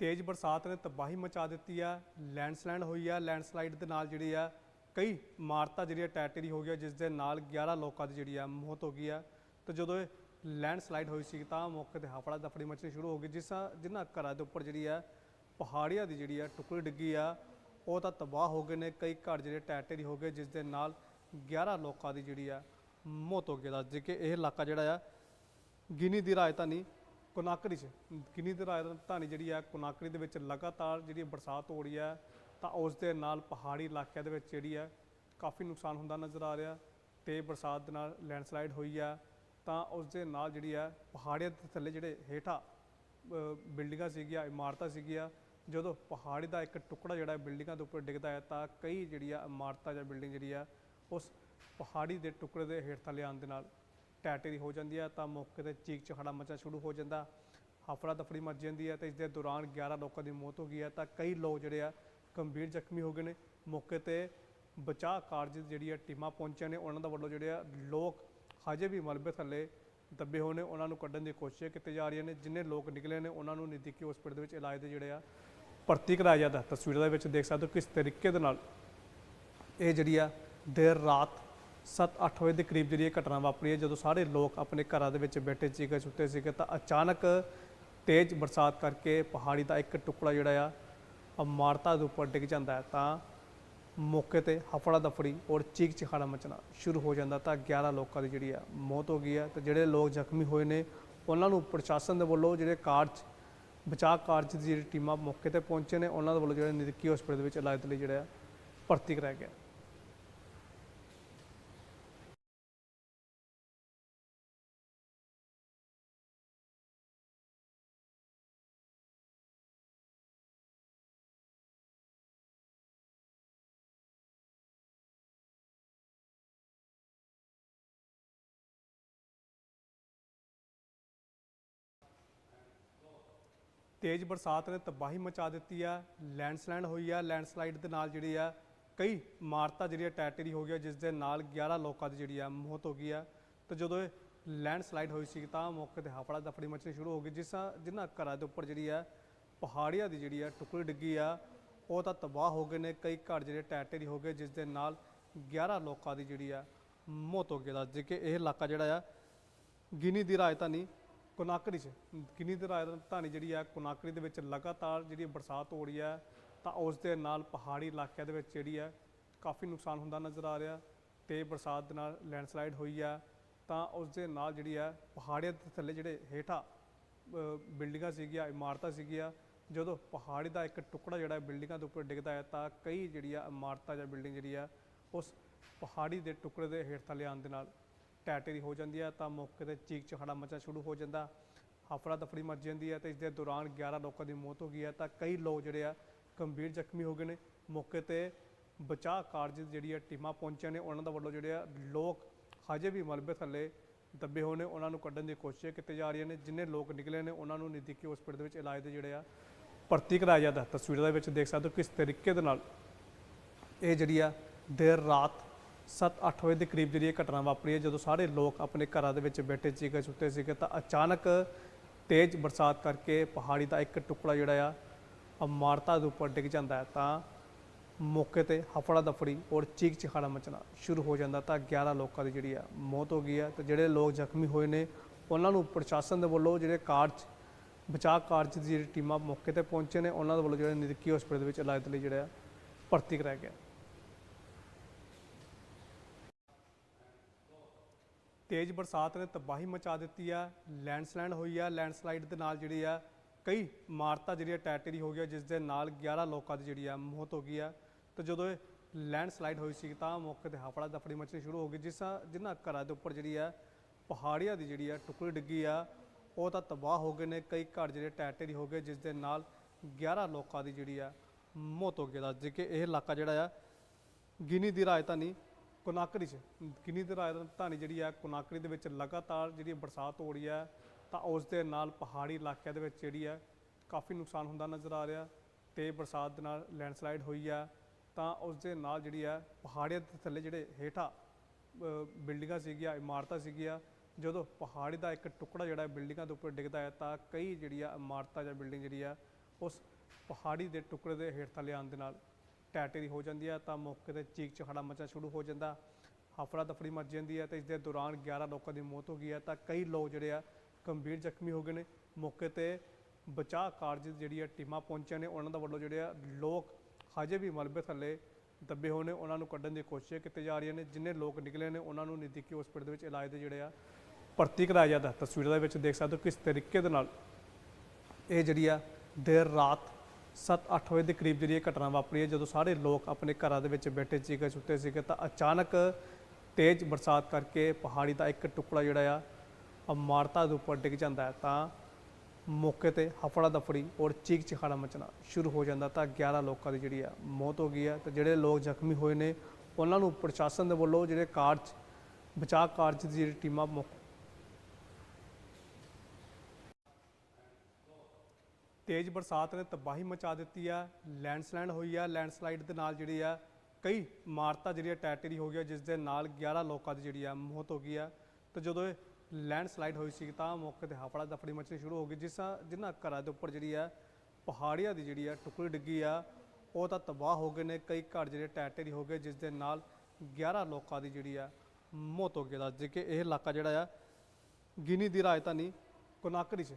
ਤੇਜ਼ ਬਰਸਾਤ ਨੇ ਤਬਾਹੀ ਮਚਾ ਦਿੱਤੀ ਆ, ਲੈਂਡਸਲਾਈਡ ਹੋਈ ਆ, ਲੈਂਡਸਲਾਈਡ ਦੇ ਨਾਲ ਜਿਹੜੀ ਆ, ਕਈ ਇਮਾਰਤਾਂ ਜਿਹੜੀਆਂ ਟੈਟਰੀ ਹੋ ਗਿਆ ਜਿਸ ਦੇ ਨਾਲ 11 ਲੋਕਾਂ ਦੀ ਜਿਹੜੀ ਆ ਮੌਤ ਹੋ ਗਈ ਆ। ਤੇ ਜਦੋਂ ਇਹ ਲੈਂਡਸਲਾਈਡ ਹੋਈ ਸੀ ਤਾਂ ਮੌਕੇ ਤੇ ਹਾਫੜਾ ਦਫੜੀ ਮਚਣੀ ਸ਼ੁਰੂ ਹੋ ਗਈ, ਜਿਸ ਜਿਨ੍ਹਾਂ ਘਰਾਂ ਦੇ ਉੱਪਰ ਜਿਹੜੀ ਆ ਪਹਾੜੀਆਂ ਦੀ ਜਿਹੜੀ ਆ ਟੁਕੜੀ ਡਿੱਗੀ ਆ, ਉਹ ਤਾਂ ਤਬਾਹ ਹੋ ਗਏ ਨੇ। ਕਈ ਘਰ ਜਿਹੜੇ ਟੈਟਰੀ ਹੋ ਗਏ, ਜਿਸ ਦੇ ਨਾਲ 11 ਲੋਕਾਂ ਦੀ ਜਿਹੜੀ ਆ ਮੌਤ ਹੋ ਗਈ ਦੱਸ ਕਿ ਇਹ ਇਲਾਕਾ ਜਿਹੜਾ ਆ, ਗਿਨੀ ਦੀ ਰਾਜਧਾਨੀ ਕੋਨਾਕਰੀ ਚ। ਗਿਨੀ ਦੀ ਰਾਜਧਾਨੀ ਜਿਹੜੀ ਆ, ਕੋਨਾਕਰੀ ਦੇ ਵਿੱਚ ਲਗਾਤਾਰ ਜਿਹੜੀ ਬਰਸਾਤ ਹੋ ਰਹੀ ਹੈ ਤਾਂ ਉਸ ਦੇ ਨਾਲ ਪਹਾੜੀ ਇਲਾਕਿਆਂ ਦੇ ਵਿੱਚ ਜਿਹੜੀ ਹੈ ਕਾਫੀ ਨੁਕਸਾਨ ਹੁੰਦਾ ਨਜ਼ਰ ਆ ਰਿਹਾ ਤੇ ਬਰਸਾਤ ਦੇ ਨਾਲ ਲੈਂਡਸਲਾਈਡ ਹੋਈ ਹੈ ਤਾਂ ਉਸ ਦੇ ਨਾਲ ਜਿਹੜੀ ਹੈ ਪਹਾੜੀਆਂ ਦੇ ਥੱਲੇ ਜਿਹੜੇ ਹੇਠਾਂ ਬਿਲਡਿੰਗਾਂ ਸੀਗੀਆਂ, ਇਮਾਰਤਾਂ ਸੀਗੀਆਂ, ਜਦੋਂ ਪਹਾੜੀ ਦਾ ਇੱਕ ਟੁਕੜਾ ਜਿਹੜਾ ਬਿਲਡਿੰਗਾਂ ਦੇ ਉੱਪਰ ਡਿੱਗਦਾ ਹੈ, ਤਾਂ ਕਈ ਜਿਹੜੀ ਆ ਇਮਾਰਤਾਂ ਜਾਂ ਬਿਲਡਿੰਗ ਜਿਹੜੀ ਆ, ਉਸ ਪਹਾੜੀ ਦੇ ਟੁਕੜੇ ਦੇ ਹੇਠ ਥੱਲੇ ਆਉਣ ਦੇ ਨਾਲ ਟੈਟੇਰੀ ਹੋ ਜਾਂਦੀ ਹੈ ਤਾਂ ਮੌਕੇ ਤੇ ਚੀਕ ਚਿਹਾੜਾ ਮਚਣਾ ਸ਼ੁਰੂ ਹੋ ਜਾਂਦਾ। ਹਫੜਾ ਦਫੜੀ ਮਚ ਜਾਂਦੀ ਹੈ ਤੇ ਇਸ ਦੇ ਦੌਰਾਨ 11 ਲੋਕਾਂ ਦੀ ਮੌਤ ਹੋ ਗਈ ਹੈ ਤਾਂ ਕਈ ਲੋਕ ਜਿਹੜੇ ਆ ਗੰਭੀਰ ਜ਼ਖਮੀ ਹੋ ਗਏ ਨੇ। ਮੌਕੇ ਤੇ ਬਚਾਅ ਕਾਰਜ ਜਿਹੜੀ ਆ ਟੀਮਾਂ ਪਹੁੰਚੀਆਂ ਨੇ, ਉਹਨਾਂ ਦਾ ਵੱਲੋਂ ਜਿਹੜੇ ਆ ਲੋਕ ਹਜੇ ਵੀ ਮਲਬੇ ਥੱਲੇ ਦੱਬੇ ਹੋਏ ਨੇ। ਉਹਨਾਂ ਨੂੰ ਕੱਢਣ ਦੀ ਕੋਸ਼ਿਸ਼ ਕੀਤੀ ਜਾ ਰਹੀਆਂ ਨੇ। ਜਿੰਨੇ ਲੋਕ ਨਿਕਲੇ ਨੇ, ਉਹਨਾਂ ਨੂੰ ਨਜ਼ਦੀਕੀ ਹਸਪੀਟਲ ਦੇ ਵਿੱਚ ਇਲਾਜ ਦੇ ਜਿਹੜੇ ਆ ਭਰਤੀ ਕਰਾਇਆ ਜਾਂਦਾ। ਤਸਵੀਰਾਂ ਦੇ ਵਿੱਚ ਦੇਖ ਸਕਦੇ ਹੋ ਕਿਸ ਤਰੀਕੇ ਦੇ ਨਾਲ ਇਹ ਜਿਹੜੀ ਆ ਦੇਰ ਰਾਤ 7-8 ਵਜੇ ਦੇ ਕਰੀਬ ਜਿਹੜੀ ਇਹ ਘਟਨਾ ਵਾਪਰੀ ਹੈ, ਜਦੋਂ ਸਾਰੇ ਲੋਕ ਆਪਣੇ ਘਰਾਂ ਦੇ ਵਿੱਚ ਬੈਠੇ ਸੀਗੇ, ਸੁੱਤੇ ਸੀਗੇ, ਤਾਂ ਅਚਾਨਕ ਤੇਜ਼ ਬਰਸਾਤ ਕਰਕੇ ਪਹਾੜੀ ਦਾ ਇੱਕ ਟੁਕੜਾ ਜਿਹੜਾ ਆ ਇਮਾਰਤਾਂ ਦੇ ਉੱਪਰ ਡਿੱਗ ਜਾਂਦਾ ਹੈ। ਤਾਂ ਮੌਕੇ ਤੇ ਹਫੜਾ ਦਫੜੀ ਔਰ ਚੀਕ ਚਿਹਾੜਾ ਮਚਣਾ ਸ਼ੁਰੂ ਹੋ ਜਾਂਦਾ ਤਾਂ 11 ਲੋਕਾਂ ਦੀ ਜਿਹੜੀ ਆ ਮੌਤ ਹੋ ਗਈ ਹੈ। ਤੇ ਜਿਹੜੇ ਲੋਕ ਜ਼ਖਮੀ ਹੋਏ ਨੇ, ਉਹਨਾਂ ਨੂੰ ਪ੍ਰਸ਼ਾਸਨ ਦੇ ਵੱਲੋਂ ਜਿਹੜੇ ਕਾਰਜ, ਬਚਾਅ ਕਾਰਜ ਦੀ ਜਿਹੜੀ ਟੀਮਾਂ ਮੌਕੇ ਤੇ ਪਹੁੰਚੇ ਨੇ, ਉਹਨਾਂ ਦੇ ਵੱਲੋਂ ਜਿਹੜੇ ਨਜ਼ਦੀਕੀ ਹਸਪਤਾਲ ਦੇ ਵਿੱਚ ਇਲਾਜ ਦੇ ਲਈ ਜਿਹੜਾ ਆ ਭਰਤੀ ਕਰਾਇਆ ਗਿਆ। ਤੇਜ਼ ਬਰਸਾਤ ਨੇ ਤਬਾਹੀ ਮਚਾ ਦਿੱਤੀ ਆ, ਲੈਂਡਸਲਾਈਡ ਹੋਈ ਆ, ਲੈਂਡਸਲਾਈਡ ਦੇ ਨਾਲ ਜਿਹੜੀ ਆ, ਕਈ ਇਮਾਰਤਾਂ ਜਿਹੜੀਆਂ ਟੈਟਰੀ ਹੋ ਗਿਆ ਜਿਸ ਦੇ ਨਾਲ 11 ਲੋਕਾਂ ਦੀ ਜਿਹੜੀ ਆ ਮੌਤ ਹੋ ਗਈ ਆ। ਤੇ ਜਦੋਂ ਇਹ ਲੈਂਡਸਲਾਈਡ ਹੋਈ ਸੀ ਤਾਂ ਮੌਕੇ ਤੇ ਹਾਫੜਾ ਦਫੜੀ ਮਚਣੀ ਸ਼ੁਰੂ ਹੋ ਗਈ, ਜਿਸ ਜਿਨ੍ਹਾਂ ਘਰਾਂ ਦੇ ਉੱਪਰ ਜਿਹੜੀ ਆ ਪਹਾੜੀਆਂ ਦੀ ਜਿਹੜੀ ਆ ਟੁਕੜੀ ਡਿੱਗੀ ਆ, ਉਹ ਤਾਂ ਤਬਾਹ ਹੋ ਗਏ ਨੇ। ਕਈ ਘਰ ਜਿਹੜੇ ਟੈਟਰੀ ਹੋ ਗਏ, ਜਿਸ ਦੇ ਨਾਲ 11 ਲੋਕਾਂ ਦੀ ਜਿਹੜੀ ਆ ਮੌਤ ਹੋ ਗਈ ਜੇ ਕਿ ਇਹ ਇਲਾਕਾ ਜਿਹੜਾ ਆ, ਗਿਨੀ ਦੀ ਰਾਜਧਾਨੀ ਕੋਨਾਕਰੀ ਚ। ਗਿਨੀ ਦੀ ਰਾਜਧਾਨੀ ਜਿਹੜੀ ਆ, ਕੋਨਾਕਰੀ ਦੇ ਵਿੱਚ ਲਗਾਤਾਰ ਜਿਹੜੀ ਬਰਸਾਤ ਹੋ ਰਹੀ ਹੈ ਤਾਂ ਉਸ ਦੇ ਨਾਲ ਪਹਾੜੀ ਇਲਾਕਿਆਂ ਦੇ ਵਿੱਚ ਜਿਹੜੀ ਹੈ ਕਾਫੀ ਨੁਕਸਾਨ ਹੁੰਦਾ ਨਜ਼ਰ ਆ ਰਿਹਾ ਤੇ ਬਰਸਾਤ ਦੇ ਨਾਲ ਲੈਂਡਸਲਾਈਡ ਹੋਈ ਹੈ ਤਾਂ ਉਸ ਦੇ ਨਾਲ ਜਿਹੜੀ ਹੈ ਪਹਾੜੀਆਂ ਦੇ ਥੱਲੇ ਜਿਹੜੇ ਹੇਠਾਂ ਬਿਲਡਿੰਗਾਂ ਸੀਗੀਆਂ, ਇਮਾਰਤਾਂ ਸੀਗੀਆਂ, ਜਦੋਂ ਪਹਾੜੀ ਦਾ ਇੱਕ ਟੁਕੜਾ ਜਿਹੜਾ ਬਿਲਡਿੰਗਾਂ ਦੇ ਉੱਪਰ ਡਿੱਗਦਾ ਹੈ, ਤਾਂ ਕਈ ਜਿਹੜੀ ਆ ਇਮਾਰਤਾਂ ਜਾਂ ਬਿਲਡਿੰਗ ਜਿਹੜੀ ਆ, ਉਸ ਪਹਾੜੀ ਦੇ ਟੁਕੜੇ ਦੇ ਹੇਠ ਥੱਲੇ ਆਉਣ ਦੇ ਨਾਲ ਟੈਟਰੀ ਹੋ ਜਾਂਦੀ ਹੈ ਤਾਂ ਮੌਕੇ ਤੇ ਚੀਕ ਚਿਹਾੜਾ ਮਚਣਾ ਸ਼ੁਰੂ ਹੋ ਜਾਂਦਾ। ਹਫੜਾ ਦਫੜੀ ਮਚ ਜਾਂਦੀ ਹੈ ਤੇ ਇਸ ਦੇ ਦੌਰਾਨ 11 ਲੋਕਾਂ ਦੀ ਮੌਤ ਹੋ ਗਈ ਹੈ ਤਾਂ ਕਈ ਲੋਕ ਜਿਹੜੇ ਆ ਗੰਭੀਰ ਜ਼ਖਮੀ ਹੋ ਗਏ ਨੇ। ਮੌਕੇ ਤੇ ਬਚਾਅ ਕਾਰਜ ਦੀ ਜਿਹੜੀ ਆ ਟੀਮਾਂ ਪਹੁੰਚੀਆਂ ਨੇ, ਉਹਨਾਂ ਦਾ ਵੱਲੋਂ ਜਿਹੜੇ ਆ ਲੋਕ ਹਜੇ ਵੀ ਮਲਬੇ ਥੱਲੇ ਦੱਬੇ ਹੋਏ ਨੇ। ਉਹਨਾਂ ਨੂੰ ਕੱਢਣ ਦੀ ਕੋਸ਼ਿਸ਼ ਕੀਤੀ ਜਾ ਰਹੀਆਂ ਨੇ। ਜਿੰਨੇ ਲੋਕ ਨਿਕਲੇ ਨੇ, ਉਹਨਾਂ ਨੂੰ ਨਜ਼ਦੀਕੀ ਹਸਪੀਟਲ ਦੇ ਵਿੱਚ ਇਲਾਜ ਦੇ ਜਿਹੜੇ ਆ ਭਰਤੀ ਕਰਾਇਆ ਜਾਂਦਾ। ਤਸਵੀਰਾਂ ਦੇ ਵਿੱਚ ਦੇਖ ਸਕਦੇ ਹੋ ਕਿਸ ਤਰੀਕੇ ਦੇ ਨਾਲ ਇਹ ਜਿਹੜੀ ਆ ਦੇਰ ਰਾਤ 7-8 ਵਜੇ ਦੇ ਕਰੀਬ ਜਿਹੜੀ ਇਹ ਘਟਨਾ ਵਾਪਰੀ ਹੈ, ਜਦੋਂ ਸਾਰੇ ਲੋਕ ਆਪਣੇ ਘਰਾਂ ਦੇ ਵਿੱਚ ਬੈਠੇ ਸੀਗੇ, ਸੁੱਤੇ ਸੀਗੇ, ਤਾਂ ਅਚਾਨਕ ਤੇਜ਼ ਬਰਸਾਤ ਕਰਕੇ ਪਹਾੜੀ ਦਾ ਇੱਕ ਟੁਕੜਾ ਜਿਹੜਾ ਆ ਇਮਾਰਤਾਂ ਦੇ ਉੱਪਰ ਡਿੱਗ ਜਾਂਦਾ ਹੈ। ਤਾਂ ਮੌਕੇ ਤੇ ਹਫੜਾ ਦਫੜੀ ਔਰ ਚੀਕ ਚਿਹਾੜਾ ਮਚਣਾ ਸ਼ੁਰੂ ਹੋ ਜਾਂਦਾ, ਤਾਂ 11 ਲੋਕਾਂ ਦੀ ਜਿਹੜੀ ਆ ਮੌਤ ਹੋ ਗਈ ਹੈ ਤੇ ਜਿਹੜੇ ਲੋਕ ਜ਼ਖਮੀ ਹੋਏ ਨੇ, ਉਹਨਾਂ ਨੂੰ ਪ੍ਰਸ਼ਾਸਨ ਦੇ ਵੱਲੋਂ ਜਿਹੜੇ ਕਾਰਜ, ਬਚਾਅ ਕਾਰਜ ਦੀ ਜਿਹੜੀ ਟੀਮਾਂ ਮੌਕੇ ਤੇ ਪਹੁੰਚੇ ਨੇ, ਉਹਨਾਂ ਦੇ ਵੱਲੋਂ ਜਿਹੜੇ ਨਜ਼ਦੀਕੀ ਹਸਪਤਾਲ ਦੇ ਵਿੱਚ ਇਲਾਜ ਦੇ ਲਈ ਜਿਹੜਾ ਭਰਤੀ ਕਰਾਇਆ ਗਿਆ। ਤੇਜ਼ ਬਰਸਾਤ ਨੇ ਤਬਾਹੀ ਮਚਾ ਦਿੱਤੀ ਆ, ਲੈਂਡਸਲਾਈਡ ਹੋਈ ਆ, ਲੈਂਡਸਲਾਈਡ ਦੇ ਨਾਲ ਜਿਹੜੀ ਆ, ਕਈ ਇਮਾਰਤਾਂ ਜਿਹੜੀਆਂ ਟੈਟਰੀ ਹੋ ਗਿਆ ਜਿਸ ਦੇ ਨਾਲ 11 ਲੋਕਾਂ ਦੀ ਜਿਹੜੀ ਆ ਮੌਤ ਹੋ ਗਈ ਆ। ਤੇ ਜਦੋਂ ਇਹ ਲੈਂਡਸਲਾਈਡ ਹੋਈ ਸੀ ਤਾਂ ਮੌਕੇ ਤੇ ਹਫੜਾ ਦਫੜੀ ਮਚਣੀ ਸ਼ੁਰੂ ਹੋ ਗਈ, ਜਿਸ ਜਿਨ੍ਹਾਂ ਘਰਾਂ ਦੇ ਉੱਪਰ ਜਿਹੜੀ ਆ ਪਹਾੜੀਆਂ ਦੀ ਜਿਹੜੀ ਆ ਟੁਕੜੀ ਡਿੱਗੀ ਆ, ਉਹ ਤਾਂ ਤਬਾਹ ਹੋ ਗਏ ਨੇ। ਕਈ ਘਰ ਜਿਹੜੇ ਟੈਟਰੀ ਹੋ ਗਏ, ਜਿਸ ਦੇ ਨਾਲ 11 ਲੋਕਾਂ ਦੀ ਜਿਹੜੀ ਆ ਮੌਤ ਹੋ ਗਈ ਦੱਸ ਕਿ ਇਹ ਇਲਾਕਾ ਜਿਹੜਾ ਆ, ਗਿਨੀ ਦੀ ਰਾਜਧਾਨੀ ਕੋਨਾਕਰੀ ਚ। ਗਿਨੀ ਦੀ ਰਾਜਧਾਨੀ ਜਿਹੜੀ ਆ, ਕੋਨਾਕਰੀ ਦੇ ਵਿੱਚ ਲਗਾਤਾਰ ਜਿਹੜੀ ਬਰਸਾਤ ਹੋ ਰਹੀ ਹੈ ਤਾਂ ਉਸ ਦੇ ਨਾਲ ਪਹਾੜੀ ਇਲਾਕਿਆਂ ਦੇ ਵਿੱਚ ਜਿਹੜੀ ਹੈ ਕਾਫੀ ਨੁਕਸਾਨ ਹੁੰਦਾ ਨਜ਼ਰ ਆ ਰਿਹਾ ਤੇ ਬਰਸਾਤ ਦੇ ਨਾਲ ਲੈਂਡਸਲਾਈਡ ਹੋਈ ਹੈ ਤਾਂ ਉਸ ਦੇ ਨਾਲ ਜਿਹੜੀ ਹੈ ਪਹਾੜੀਆਂ ਦੇ ਥੱਲੇ ਜਿਹੜੇ ਹੇਠਾਂ ਬਿਲਡਿੰਗਾਂ ਸੀਗੀਆਂ, ਇਮਾਰਤਾਂ ਸੀਗੀਆਂ, ਜਦੋਂ ਪਹਾੜੀ ਦਾ ਇੱਕ ਟੁਕੜਾ ਜਿਹੜਾ ਬਿਲਡਿੰਗਾਂ ਦੇ ਉੱਪਰ ਡਿੱਗਦਾ ਹੈ, ਤਾਂ ਕਈ ਜਿਹੜੀ ਆ ਇਮਾਰਤਾਂ ਜਾਂ ਬਿਲਡਿੰਗ ਜਿਹੜੀ ਆ, ਉਸ ਪਹਾੜੀ ਦੇ ਟੁਕੜੇ ਦੇ ਹੇਠ ਥੱਲੇ ਆਉਣ ਦੇ ਨਾਲ ਟੈਟੇਰੀ ਹੋ ਜਾਂਦੀ ਹੈ ਤਾਂ ਮੌਕੇ ਤੇ ਚੀਕ ਚਿਹਾੜਾ ਮਚਣਾ ਸ਼ੁਰੂ ਹੋ ਜਾਂਦਾ। ਹਫੜਾ ਦਫੜੀ ਮਚ ਜਾਂਦੀ ਹੈ ਤੇ ਇਸ ਦੇ ਦੌਰਾਨ 11 ਲੋਕਾਂ ਦੀ ਮੌਤ ਹੋ ਗਈ ਹੈ ਤਾਂ ਕਈ ਲੋਕ ਜਿਹੜੇ ਆ ਗੰਭੀਰ ਜ਼ਖਮੀ ਹੋ ਗਏ ਨੇ। ਮੌਕੇ ਤੇ ਬਚਾਅ ਕਾਰਜ ਜਿਹੜੀ ਆ ਟੀਮਾਂ ਪਹੁੰਚੀਆਂ ਨੇ, ਉਹਨਾਂ ਦਾ ਵੱਲੋਂ ਜਿਹੜੇ ਆ ਲੋਕ ਹਜੇ ਵੀ ਮਲਬੇ ਥੱਲੇ ਦੱਬੇ ਹੋਏ ਨੇ। ਉਹਨਾਂ ਨੂੰ ਕੱਢਣ ਦੀ ਕੋਸ਼ਿਸ਼ ਕੀਤੀ ਜਾ ਰਹੀਆਂ ਨੇ। ਜਿੰਨੇ ਲੋਕ ਨਿਕਲੇ ਨੇ, ਉਹਨਾਂ ਨੂੰ ਨਜ਼ਦੀਕੀ ਹਸਪੀਟਲ ਦੇ ਵਿੱਚ ਇਲਾਜ ਦੇ ਜਿਹੜੇ ਆ ਭਰਤੀ ਕਰਾਇਆ ਜਾਂਦਾ। ਤਸਵੀਰਾਂ ਦੇ ਵਿੱਚ ਦੇਖ ਸਕਦੇ ਹੋ ਕਿਸ ਤਰੀਕੇ ਦੇ ਨਾਲ ਇਹ ਜਿਹੜੀ ਆ ਦੇਰ ਰਾਤ 7-8 ਵਜੇ ਦੇ ਕਰੀਬ ਜਿਹੜੀ ਇਹ ਘਟਨਾ ਵਾਪਰੀ ਹੈ, ਜਦੋਂ ਸਾਰੇ ਲੋਕ ਆਪਣੇ ਘਰਾਂ ਦੇ ਵਿੱਚ ਬੈਠੇ ਸੀਗੇ, ਸੁੱਤੇ ਸੀਗੇ, ਤਾਂ ਅਚਾਨਕ ਤੇਜ਼ ਬਰਸਾਤ ਕਰਕੇ ਪਹਾੜੀ ਦਾ ਇੱਕ ਟੁਕੜਾ ਜਿਹੜਾ ਆ ਇਮਾਰਤਾਂ ਦੇ ਉੱਪਰ ਡਿੱਗ ਜਾਂਦਾ ਹੈ। ਤਾਂ ਮੌਕੇ ਤੇ ਹਫੜਾ ਦਫੜੀ ਔਰ ਚੀਕ ਚਿਹਾੜਾ ਮਚਣਾ ਸ਼ੁਰੂ ਹੋ ਜਾਂਦਾ ਤਾਂ 11 ਲੋਕਾਂ ਦੀ ਜਿਹੜੀ ਆ ਮੌਤ ਹੋ ਗਈ ਹੈ। ਤੇ ਜਿਹੜੇ ਲੋਕ ਜ਼ਖਮੀ ਹੋਏ ਨੇ, ਉਹਨਾਂ ਨੂੰ ਪ੍ਰਸ਼ਾਸਨ ਦੇ ਵੱਲੋਂ ਜਿਹੜੇ ਕਾਰਜ, ਬਚਾਅ ਕਾਰਜ ਦੀ ਜਿਹੜੀ ਟੀਮਾਂ ਤੇਜ਼ ਬਰਸਾਤ ਨੇ ਤਬਾਹੀ ਮਚਾ ਦਿੱਤੀ ਆ, ਲੈਂਡਸਲਾਈਡ ਹੋਈ ਆ, ਲੈਂਡਸਲਾਈਡ ਦੇ ਨਾਲ ਜਿਹੜੀ ਆ, ਕਈ ਇਮਾਰਤਾਂ ਜਿਹੜੀਆਂ ਟੈਟਰੀ ਹੋ ਗਿਆ ਜਿਸ ਦੇ ਨਾਲ 11 ਲੋਕਾਂ ਦੀ ਜਿਹੜੀ ਆ ਮੌਤ ਹੋ ਗਈ ਆ। ਤੇ ਜਦੋਂ ਇਹ ਲੈਂਡਸਲਾਈਡ ਹੋਈ ਸੀ ਤਾਂ ਮੌਕੇ ਤੇ ਹਫੜਾ ਦਫੜੀ ਮਚਣੀ ਸ਼ੁਰੂ ਹੋ ਗਈ, ਜਿਸ ਜਿਨ੍ਹਾਂ ਘਰਾਂ ਦੇ ਉੱਪਰ ਜਿਹੜੀ ਆ ਪਹਾੜੀਆਂ ਦੀ ਜਿਹੜੀ ਆ ਟੁਕੜੀ ਡਿੱਗੀ ਆ, ਉਹ ਤਾਂ ਤਬਾਹ ਹੋ ਗਏ ਨੇ। ਕਈ ਘਰ ਜਿਹੜੇ ਟੈਟਰੀ ਹੋ ਗਏ, ਜਿਸ ਦੇ ਨਾਲ 11 ਲੋਕਾਂ ਦੀ ਜਿਹੜੀ ਆ ਮੌਤ ਹੋ ਗਈ ਦੱਸ ਜੇ ਕਿ ਇਹ ਇਲਾਕਾ ਜਿਹੜਾ ਆ, ਗਿਨੀ ਦੀ ਰਾਜਧਾਨੀ ਕੋਨਾਕਰੀ ਚ।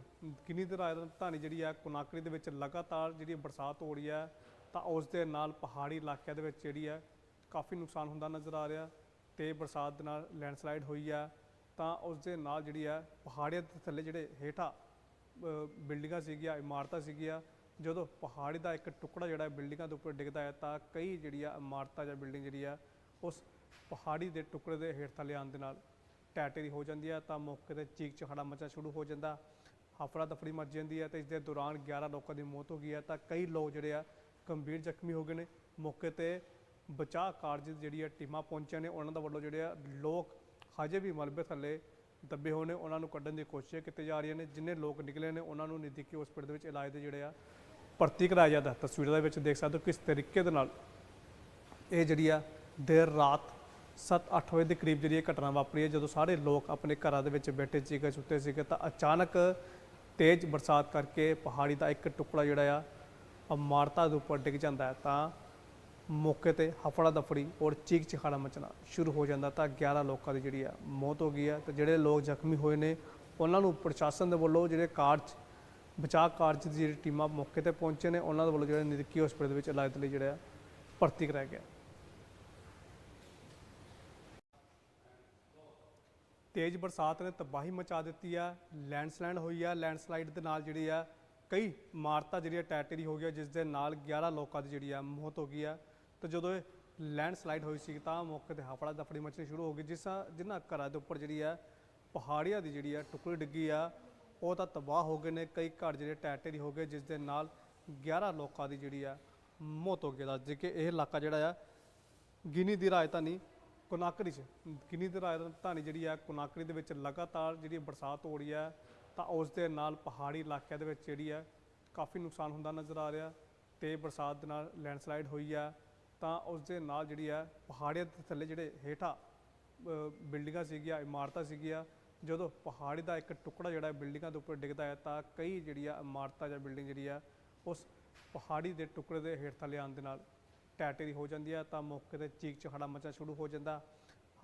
ਗਿਨੀ ਦੀ ਰਾਜਧਾਨੀ ਜਿਹੜੀ ਆ ਕੋਨਾਕਰੀ ਦੇ ਵਿੱਚ ਲਗਾਤਾਰ ਜਿਹੜੀ ਬਰਸਾਤ ਹੋ ਰਹੀ ਹੈ ਤਾਂ ਉਸ ਦੇ ਨਾਲ ਪਹਾੜੀ ਇਲਾਕਿਆਂ ਦੇ ਵਿੱਚ ਜਿਹੜੀ ਹੈ ਕਾਫੀ ਨੁਕਸਾਨ ਹੁੰਦਾ ਨਜ਼ਰ ਆ ਰਿਹਾ। ਤੇ ਬਰਸਾਤ ਦੇ ਨਾਲ ਲੈਂਡਸਲਾਈਡ ਹੋਈ ਆ, ਤਾਂ ਉਸ ਦੇ ਨਾਲ ਜਿਹੜੀ ਆ ਪਹਾੜੀਆਂ ਦੇ ਥੱਲੇ ਜਿਹੜੇ ਹੇਠਾਂ ਬਿਲਡਿੰਗਾਂ ਸੀਗੀਆਂ, ਇਮਾਰਤਾਂ ਸੀਗੀਆਂ, ਜਦੋਂ ਪਹਾੜੀ ਦਾ ਇੱਕ ਟੁਕੜਾ ਜਿਹੜਾ ਬਿਲਡਿੰਗਾਂ ਦੇ ਉੱਪਰ ਡਿੱਗਦਾ ਹੈ, ਤਾਂ ਕਈ ਜਿਹੜੀ ਆ ਇਮਾਰਤਾਂ ਜਾਂ ਬਿਲਡਿੰਗ ਜਿਹੜੀ ਆ, ਉਸ ਪਹਾੜੀ ਦੇ ਟੁਕੜੇ ਦੇ ਹੇਠ ਥੱਲੇ ਆਉਣ ਦੇ ਨਾਲ ਟੈਟੇਰੀ ਹੋ ਜਾਂਦੀ ਹੈ ਤਾਂ ਮੌਕੇ ਤੇ ਚੀਕ ਚਿਹਾੜਾ ਮਚਣਾ ਸ਼ੁਰੂ ਹੋ ਜਾਂਦਾ। ਹਫੜਾ ਦਫੜੀ ਮਚ ਜਾਂਦੀ ਹੈ ਤੇ ਇਸ ਦੇ ਦੌਰਾਨ 11 ਲੋਕਾਂ ਦੀ ਮੌਤ ਹੋ ਗਈ ਹੈ ਤਾਂ ਕਈ ਲੋਕ ਜਿਹੜੇ ਆ ਗੰਭੀਰ ਜ਼ਖਮੀ ਹੋ ਗਏ ਨੇ। ਮੌਕੇ ਤੇ ਬਚਾਅ ਕਾਰਜ ਦੀ ਜਿਹੜੀ ਆ ਟੀਮਾਂ ਪਹੁੰਚੀਆਂ ਨੇ, ਉਹਨਾਂ ਦਾ ਵੱਲੋਂ ਜਿਹੜੇ ਆ ਲੋਕ ਹਜੇ ਵੀ ਮਲਬੇ ਥੱਲੇ ਦੱਬੇ ਹੋਏ ਨੇ, ਉਹਨਾਂ ਨੂੰ ਕੱਢਣ ਦੀ ਕੋਸ਼ਿਸ਼ ਕੀਤੀ ਜਾ ਰਹੀਆਂ ਨੇ। ਜਿੰਨੇ ਲੋਕ ਨਿਕਲੇ ਨੇ, ਉਹਨਾਂ ਨੂੰ ਨਜ਼ਦੀਕੀ ਹਸਪੀਟਲ ਦੇ ਵਿੱਚ ਇਲਾਜ ਦੇ ਜਿਹੜੇ ਆ ਭਰਤੀ ਕਰਾਇਆ ਜਾਂਦਾ। ਤਸਵੀਰਾਂ ਦੇ ਵਿੱਚ ਦੇਖ ਸਕਦੇ ਹੋ ਕਿਸ ਤਰੀਕੇ ਦੇ ਨਾਲ ਇਹ ਜਿਹੜੀ ਆ ਦੇਰ ਰਾਤ 7-8 ਵਜੇ ਦੇ ਕਰੀਬ ਜਿਹੜੀ ਇਹ ਘਟਨਾ ਵਾਪਰੀ ਹੈ, ਜਦੋਂ ਸਾਰੇ ਲੋਕ ਆਪਣੇ ਘਰਾਂ ਦੇ ਵਿੱਚ ਬੈਠੇ ਸੀਗੇ, ਸੁੱਤੇ ਸੀਗੇ, ਤਾਂ ਅਚਾਨਕ ਤੇਜ਼ ਬਰਸਾਤ ਕਰਕੇ ਪਹਾੜੀ ਦਾ ਇੱਕ ਟੁਕੜਾ ਜਿਹੜਾ ਆ, ਇਮਾਰਤਾਂ ਦੇ ਉੱਪਰ ਡਿੱਗ ਜਾਂਦਾ ਹੈ। ਤਾਂ ਮੌਕੇ ਤੇ ਹਫੜਾ ਦਫੜੀ ਔਰ ਚੀਕ ਚਿਹਾੜਾ ਮਚਣਾ ਸ਼ੁਰੂ ਹੋ ਜਾਂਦਾ ਤਾਂ 11 ਲੋਕਾਂ ਦੀ ਜਿਹੜੀ ਆ ਮੌਤ ਹੋ ਗਈ ਹੈ ਤੇ ਜਿਹੜੇ ਲੋਕ ਜ਼ਖਮੀ ਹੋਏ ਨੇ, ਉਹਨਾਂ ਨੂੰ ਪ੍ਰਸ਼ਾਸਨ ਦੇ ਵੱਲੋਂ ਜਿਹੜੇ ਕਾਰਜ, ਬਚਾਅ ਕਾਰਜ ਦੀ ਜਿਹੜੀ ਟੀਮਾਂ ਮੌਕੇ ਤੇ ਪਹੁੰਚੇ ਨੇ, ਉਹਨਾਂ ਦੇ ਵੱਲੋਂ ਜਿਹੜੇ ਨਜ਼ਦੀਕੀ ਹਸਪਤਾਲ ਦੇ ਵਿੱਚ ਇਲਾਜ ਦੇ ਲਈ ਜਿਹੜਾ ਆ ਭਰਤੀ ਕਰਾਇਆ ਗਿਆ। ਤੇਜ਼ ਬਰਸਾਤ ਨੇ ਤਬਾਹੀ ਮਚਾ ਦਿੱਤੀ ਆ, ਲੈਂਡਸਲਾਈਡ ਹੋਈ ਆ, ਲੈਂਡਸਲਾਈਡ ਦੇ ਨਾਲ ਜਿਹੜੀ ਆ, ਕਈ ਇਮਾਰਤਾਂ ਜਿਹੜੀਆਂ ਟੈਟਰੀ ਹੋ ਗਿਆ ਜਿਸ ਦੇ ਨਾਲ 11 ਲੋਕਾਂ ਦੀ ਜਿਹੜੀ ਆ ਮੌਤ ਹੋ ਗਈ ਆ। ਤੇ ਜਦੋਂ ਇਹ ਲੈਂਡਸਲਾਈਡ ਹੋਈ ਸੀ ਤਾਂ ਮੌਕੇ ਤੇ ਹਾਫੜਾ ਦਫੜੀ ਮਚਣੀ ਸ਼ੁਰੂ ਹੋ ਗਈ, ਜਿਸ ਜਿਨ੍ਹਾਂ ਘਰਾਂ ਦੇ ਉੱਪਰ ਜਿਹੜੀ ਆ ਪਹਾੜੀਆਂ ਦੀ ਜਿਹੜੀ ਆ ਟੁਕੜੀ ਡਿੱਗੀ ਆ, ਉਹ ਤਾਂ ਤਬਾਹ ਹੋ ਗਏ ਨੇ। ਕਈ ਘਰ ਜਿਹੜੇ ਟੈਟਰੀ ਹੋ ਗਏ, ਜਿਸ ਦੇ ਨਾਲ 11 ਲੋਕਾਂ ਦੀ ਜਿਹੜੀ ਆ ਮੌਤ ਹੋ ਗਈ ਦੱਸ ਜੇ ਕਿ ਇਹ ਇਲਾਕਾ ਜਿਹੜਾ ਆ, ਗਿਨੀ ਦੀ ਰਾਜਧਾਨੀ ਕੋਨਾਕਰੀ ਚ। ਗਿਨੀ ਦੀ ਰਾਜਧਾਨੀ ਜਿਹੜੀ ਹੈ ਕੋਨਾਕਰੀ ਦੇ ਵਿੱਚ ਲਗਾਤਾਰ ਜਿਹੜੀ ਬਰਸਾਤ ਹੋ ਰਹੀ ਹੈ ਤਾਂ ਉਸ ਦੇ ਨਾਲ ਪਹਾੜੀ ਇਲਾਕਿਆਂ ਦੇ ਵਿੱਚ ਜਿਹੜੀ ਹੈ ਕਾਫੀ ਨੁਕਸਾਨ ਹੁੰਦਾ ਨਜ਼ਰ ਆ ਰਿਹਾ ਤੇ ਬਰਸਾਤ ਦੇ ਨਾਲ ਲੈਂਡਸਲਾਈਡ ਹੋਈ ਆ। ਤਾਂ ਉਸ ਦੇ ਨਾਲ ਜਿਹੜੀ ਹੈ ਪਹਾੜੀਆਂ ਦੇ ਥੱਲੇ ਜਿਹੜੇ ਹੇਠਾਂ ਬਿਲਡਿੰਗਾਂ ਸੀਗੀਆਂ, ਇਮਾਰਤਾਂ ਸੀਗੀਆਂ, ਜਦੋਂ ਪਹਾੜੀ ਦਾ ਇੱਕ ਟੁਕੜਾ ਜਿਹੜਾ ਬਿਲਡਿੰਗਾਂ ਦੇ ਉੱਪਰ ਡਿੱਗਦਾ ਹੈ, ਤਾਂ ਕਈ ਜਿਹੜੀ ਆ ਇਮਾਰਤਾਂ ਜਾਂ ਬਿਲਡਿੰਗ ਜਿਹੜੀ ਆ, ਉਸ ਪਹਾੜੀ ਦੇ ਟੁਕੜੇ ਦੇ ਹੇਠ ਥੱਲੇ ਆਉਣ ਦੇ ਨਾਲ ਟੈਟੇਰੀ ਹੋ ਜਾਂਦੀ ਹੈ ਤਾਂ ਮੌਕੇ ਤੇ ਚੀਕ ਚਿਹਾੜਾ ਮਚਣਾ ਸ਼ੁਰੂ ਹੋ ਜਾਂਦਾ।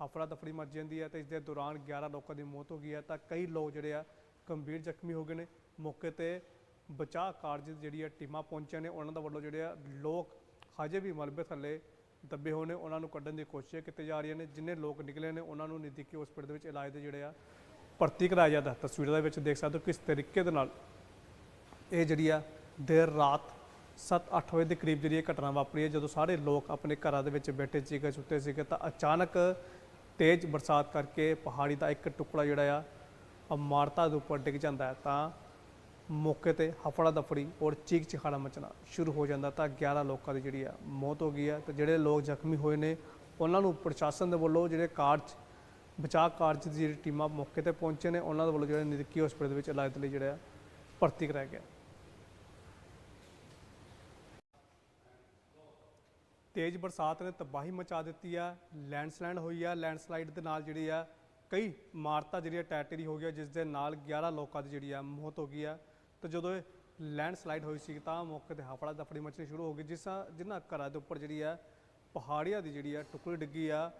ਹਫੜਾ ਦਫੜੀ ਮਚ ਜਾਂਦੀ ਹੈ ਤੇ ਇਸ ਦੇ ਦੌਰਾਨ 11 ਲੋਕਾਂ ਦੀ ਮੌਤ ਹੋ ਗਈ ਹੈ ਤਾਂ ਕਈ ਲੋਕ ਜਿਹੜੇ ਆ ਗੰਭੀਰ ਜ਼ਖਮੀ ਹੋ ਗਏ ਨੇ। ਮੌਕੇ ਤੇ ਬਚਾਅ ਕਾਰਜ ਦੀ ਜਿਹੜੀ ਆ ਟੀਮਾਂ ਪਹੁੰਚੀਆਂ ਨੇ, ਉਹਨਾਂ ਦਾ ਵੱਲੋਂ ਜਿਹੜੇ ਆ ਲੋਕ ਹਜੇ ਵੀ ਮਲਬੇ ਥੱਲੇ ਦੱਬੇ ਹੋਏ ਨੇ। ਉਹਨਾਂ ਨੂੰ ਕੱਢਣ ਦੀ ਕੋਸ਼ਿਸ਼ ਕੀਤੀ ਜਾ ਰਹੀਆਂ ਨੇ। ਜਿੰਨੇ ਲੋਕ ਨਿਕਲੇ ਨੇ, ਉਹਨਾਂ ਨੂੰ ਨਜ਼ਦੀਕੀ ਹਸਪੀਟਲ ਦੇ ਵਿੱਚ ਇਲਾਜ ਦੇ ਜਿਹੜੇ ਆ ਭਰਤੀ ਕਰਾਇਆ ਜਾਂਦਾ। ਤਸਵੀਰਾਂ ਦੇ ਵਿੱਚ ਦੇਖ ਸਕਦੇ ਹੋ ਕਿਸ ਤਰੀਕੇ ਦੇ ਨਾਲ ਇਹ ਜਿਹੜੀ ਆ ਦੇਰ ਰਾਤ 7-8 ਵਜੇ ਦੇ ਕਰੀਬ ਜਿਹੜੀ ਇਹ ਘਟਨਾ ਵਾਪਰੀ ਹੈ, ਜਦੋਂ ਸਾਰੇ ਲੋਕ ਆਪਣੇ ਘਰਾਂ ਦੇ ਵਿੱਚ ਬੈਠੇ ਸੀਗੇ, ਸੁੱਤੇ ਸੀਗੇ, ਤਾਂ ਅਚਾਨਕ ਤੇਜ਼ ਬਰਸਾਤ ਕਰਕੇ ਪਹਾੜੀ ਦਾ ਇੱਕ ਟੁਕੜਾ ਜਿਹੜਾ ਆ ਇਮਾਰਤਾਂ ਦੇ ਉੱਪਰ ਡਿੱਗ ਜਾਂਦਾ ਹੈ। ਤਾਂ ਮੌਕੇ ਤੇ ਹਫੜਾ ਦਫੜੀ ਔਰ ਚੀਕ ਚਿਹਾੜਾ ਮਚਣਾ ਸ਼ੁਰੂ ਹੋ ਜਾਂਦਾ ਤਾਂ 11 ਲੋਕਾਂ ਦੀ ਜਿਹੜੀ ਆ ਮੌਤ ਹੋ ਗਈ ਹੈ। ਤੇ ਜਿਹੜੇ ਲੋਕ ਜ਼ਖਮੀ ਹੋਏ ਨੇ, ਉਹਨਾਂ ਨੂੰ ਪ੍ਰਸ਼ਾਸਨ ਦੇ ਵੱਲੋਂ ਜਿਹੜੇ ਕਾਰਜ, ਬਚਾਅ ਕਾਰਜ ਦੀ ਜਿਹੜੀ ਟੀਮਾਂ ਮੌਕੇ ਤੇ ਪਹੁੰਚੇ ਨੇ, ਉਹਨਾਂ ਦੇ ਵੱਲੋਂ ਜਿਹੜੇ ਨਜ਼ਦੀਕੀ ਹਸਪਤਾਲ ਦੇ ਵਿੱਚ ਇਲਾਜ ਦੇ ਲਈ ਜਿਹੜਾ ਭਰਤੀ ਕਰਾਇਆ ਗਿਆ। ਤੇਜ਼ ਬਰਸਾਤ ਨੇ ਤਬਾਹੀ ਮਚਾ ਦਿੱਤੀ ਆ, ਲੈਂਡਸਲਾਈਡ ਹੋਈ ਆ, ਲੈਂਡਸਲਾਈਡ ਦੇ ਨਾਲ ਜਿਹੜੀ ਆ, ਕਈ ਇਮਾਰਤਾਂ ਜਿਹੜੀਆਂ ਟੈਟੇਰੀ ਹੋ ਗਿਆ ਜਿਸ ਦੇ ਨਾਲ 11 ਲੋਕਾਂ ਦੀ ਜਿਹੜੀ ਆ ਮੌਤ ਹੋ ਗਈ ਆ। ਤੇ ਜਦੋਂ ਇਹ ਲੈਂਡਸਲਾਈਡ ਹੋਈ ਸੀ ਤਾਂ ਮੌਕੇ ਤੇ ਹਫੜਾ ਦਫੜੀ ਮਚਣੀ ਸ਼ੁਰੂ ਹੋ ਗਈ, ਜਿਸ ਜਿਨ੍ਹਾਂ ਘਰਾਂ ਦੇ ਉੱਪਰ ਜਿਹੜੀ ਆ ਪਹਾੜੀਆਂ ਦੀ ਜਿਹੜੀ ਆ ਟੁਕੜੀ ਡਿੱਗੀ ਆ,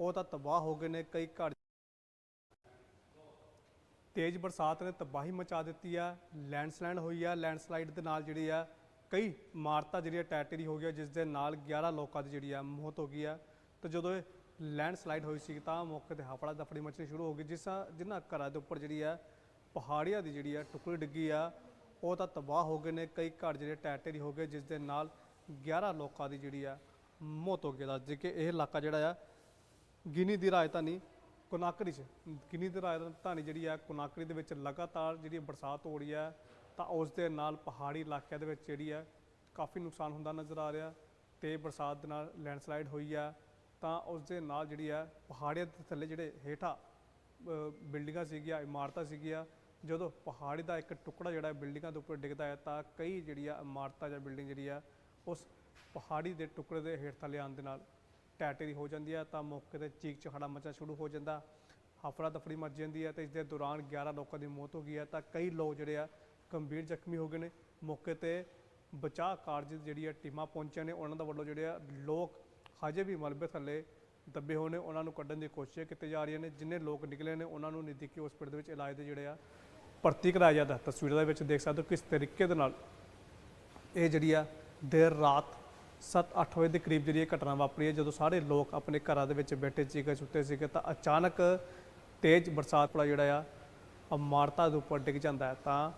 ਉਹ ਤਾਂ ਤਬਾਹ ਹੋ ਗਏ ਨੇ, ਕਈ ਘਰ ਤੇਜ਼ ਬਰਸਾਤ ਨੇ ਤਬਾਹੀ ਮਚਾ ਦਿੱਤੀ ਆ, ਲੈਂਡਸਲਾਈਡ ਹੋਈ ਆ, ਲੈਂਡਸਲਾਈਡ ਦੇ ਨਾਲ ਜਿਹੜੀ ਆ ਕਈ ਇਮਾਰਤਾਂ ਜਿਹੜੀਆਂ ਟੈਟੇਰੀ ਹੋ ਗਈਆਂ, ਜਿਸ ਦੇ ਨਾਲ 11 ਲੋਕਾਂ ਦੀ ਜਿਹੜੀ ਆ ਮੌਤ ਹੋ ਗਈ ਆ। ਤੇ ਜਦੋਂ ਇਹ ਲੈਂਡਸਲਾਈਡ ਹੋਈ ਸੀ, ਤਾਂ ਮੌਕੇ ਤੇ ਹਫੜਾ ਦਫੜੀ ਮਚਣੀ ਸ਼ੁਰੂ ਹੋ ਗਈ, ਜਿਸ ਜਿਨ੍ਹਾਂ ਘਰਾਂ ਦੇ ਉੱਪਰ ਜਿਹੜੀ ਆ ਪਹਾੜੀਆਂ ਦੀ ਜਿਹੜੀ ਆ ਟੁਕੜੀ ਡਿੱਗੀ ਆ, ਉਹ ਤਾਂ ਤਬਾਹ ਹੋ ਗਏ ਨੇ। ਕਈ ਘਰ ਜਿਹੜੇ ਟੈਟੇਰੀ ਹੋ ਗਏ, ਜਿਸ ਦੇ ਨਾਲ 11 ਲੋਕਾਂ ਦੀ ਜਿਹੜੀ ਆ ਮੌਤ ਹੋ ਗਈ। ਦੱਸ ਦਈਏ ਕਿ ਇਹ ਇਲਾਕਾ ਜਿਹੜਾ ਆ, ਗਿਨੀ ਦੀ ਰਾਜਧਾਨੀ ਕੁਨਾਕਰੀ ਚ। ਗਿਨੀ ਦੀ ਰਾਜਧਾਨੀ ਜਿਹੜੀ ਆ ਕੋਨਾਕਰੀ ਦੇ ਵਿੱਚ ਲਗਾਤਾਰ ਜਿਹੜੀ ਬਰਸਾਤ ਹੋ ਰਹੀ ਹੈ ਤਾਂ ਉਸ ਦੇ ਨਾਲ ਪਹਾੜੀ ਇਲਾਕਿਆਂ ਦੇ ਵਿੱਚ ਜਿਹੜੀ ਹੈ ਕਾਫੀ ਨੁਕਸਾਨ ਹੁੰਦਾ ਨਜ਼ਰ ਆ ਰਿਹਾ ਤੇ ਬਰਸਾਤ ਦੇ ਨਾਲ ਲੈਂਡਸਲਾਈਡ ਹੋਈ ਆ ਤਾਂ ਉਸ ਦੇ ਨਾਲ ਜਿਹੜੀ ਹੈ ਪਹਾੜੀਆਂ ਦੇ ਥੱਲੇ ਜਿਹੜੇ ਹੇਠਾਂ ਬਿਲਡਿੰਗਾਂ ਸੀਗੀਆਂ, ਇਮਾਰਤਾਂ ਸੀਗੀਆਂ, ਜਦੋਂ ਪਹਾੜੀ ਦਾ ਇੱਕ ਟੁਕੜਾ ਜਿਹੜਾ ਬਿਲਡਿੰਗਾਂ ਦੇ ਉੱਪਰ ਡਿੱਗਦਾ ਹੈ ਤਾਂ ਕਈ ਜਿਹੜੀ ਆ ਇਮਾਰਤਾਂ ਜਾਂ ਬਿਲਡਿੰਗ ਜਿਹੜੀ ਆ ਉਸ ਪਹਾੜੀ ਦੇ ਟੁਕੜੇ ਦੇ ਹੇਠ ਥੱਲੇ ਆਉਣ ਦੇ ਨਾਲ ਟੈਟੇਰੀ ਹੋ ਜਾਂਦੀ ਹੈ। ਤਾਂ ਮੌਕੇ ਤੇ ਚੀਕ ਚਿਹਾੜਾ ਮਚਣਾ ਸ਼ੁਰੂ ਹੋ ਜਾਂਦਾ, ਹਫੜਾ ਦਫੜੀ ਮਚ ਜਾਂਦੀ ਹੈ ਤੇ ਇਸ ਦੇ ਦੌਰਾਨ 11 ਲੋਕਾਂ ਦੀ ਮੌਤ ਹੋ ਗਈ ਹੈ। ਤਾਂ ਕਈ ਲੋਕ ਜਿਹੜੇ ਆ ਗੰਭੀਰ ਜ਼ਖਮੀ ਹੋ ਗਏ ਨੇ। ਮੌਕੇ ਤੇ ਬਚਾਅ ਕਾਰਜ ਦੀ ਜਿਹੜੀ ਆ ਟੀਮਾਂ ਪਹੁੰਚੀਆਂ ਨੇ। ਉਹਨਾਂ ਦਾ ਵੱਲੋਂ ਜਿਹੜੇ ਆ ਲੋਕ ਹਜੇ ਵੀ ਮਲਬੇ ਥੱਲੇ ਦੱਬੇ ਹੋਏ ਨੇ। ਉਹਨਾਂ ਨੂੰ ਕੱਢਣ ਦੀ ਕੋਸ਼ਿਸ਼ ਕੀਤੀ ਜਾ ਰਹੀਆਂ ਨੇ। ਜਿੰਨੇ ਲੋਕ ਨਿਕਲੇ ਨੇ, ਉਹਨਾਂ ਨੂੰ ਨਜ਼ਦੀਕੀ ਹਸਪੀਟਲ ਦੇ ਵਿੱਚ ਇਲਾਜ ਦੇ ਜਿਹੜੇ ਆ ਭਰਤੀ ਕਰਾਇਆ ਜਾਂਦਾ ਤਸਵੀਰਾਂ ਦੇ ਵਿੱਚ ਦੇਖ ਸਕਦੇ ਹੋ ਕਿਸ ਤਰੀਕੇ ਦੇ ਨਾਲ ਇਹ ਜਿਹੜੀ ਆ ਦੇਰ ਰਾਤ 7-8 ਵਜੇ ਦੇ ਕਰੀਬ ਜਿਹੜੀ ਇਹ ਘਟਨਾ ਵਾਪਰੀ ਹੈ। ਜਦੋਂ ਸਾਰੇ ਲੋਕ ਆਪਣੇ ਘਰਾਂ ਦੇ ਵਿੱਚ ਬੈਠੇ ਸੀਗੇ, ਸੁੱਤੇ ਸੀਗੇ, ਤਾਂ ਅਚਾਨਕ ਤੇਜ਼ ਬਰਸਾਤ ਪੜਾ ਜਿਹੜਾ ਆ ਇਮਾਰਤਾਂ ਦੇ ਉੱਪਰ ਡਿੱਗ ਜਾਂਦਾ ਹੈ। ਤਾਂ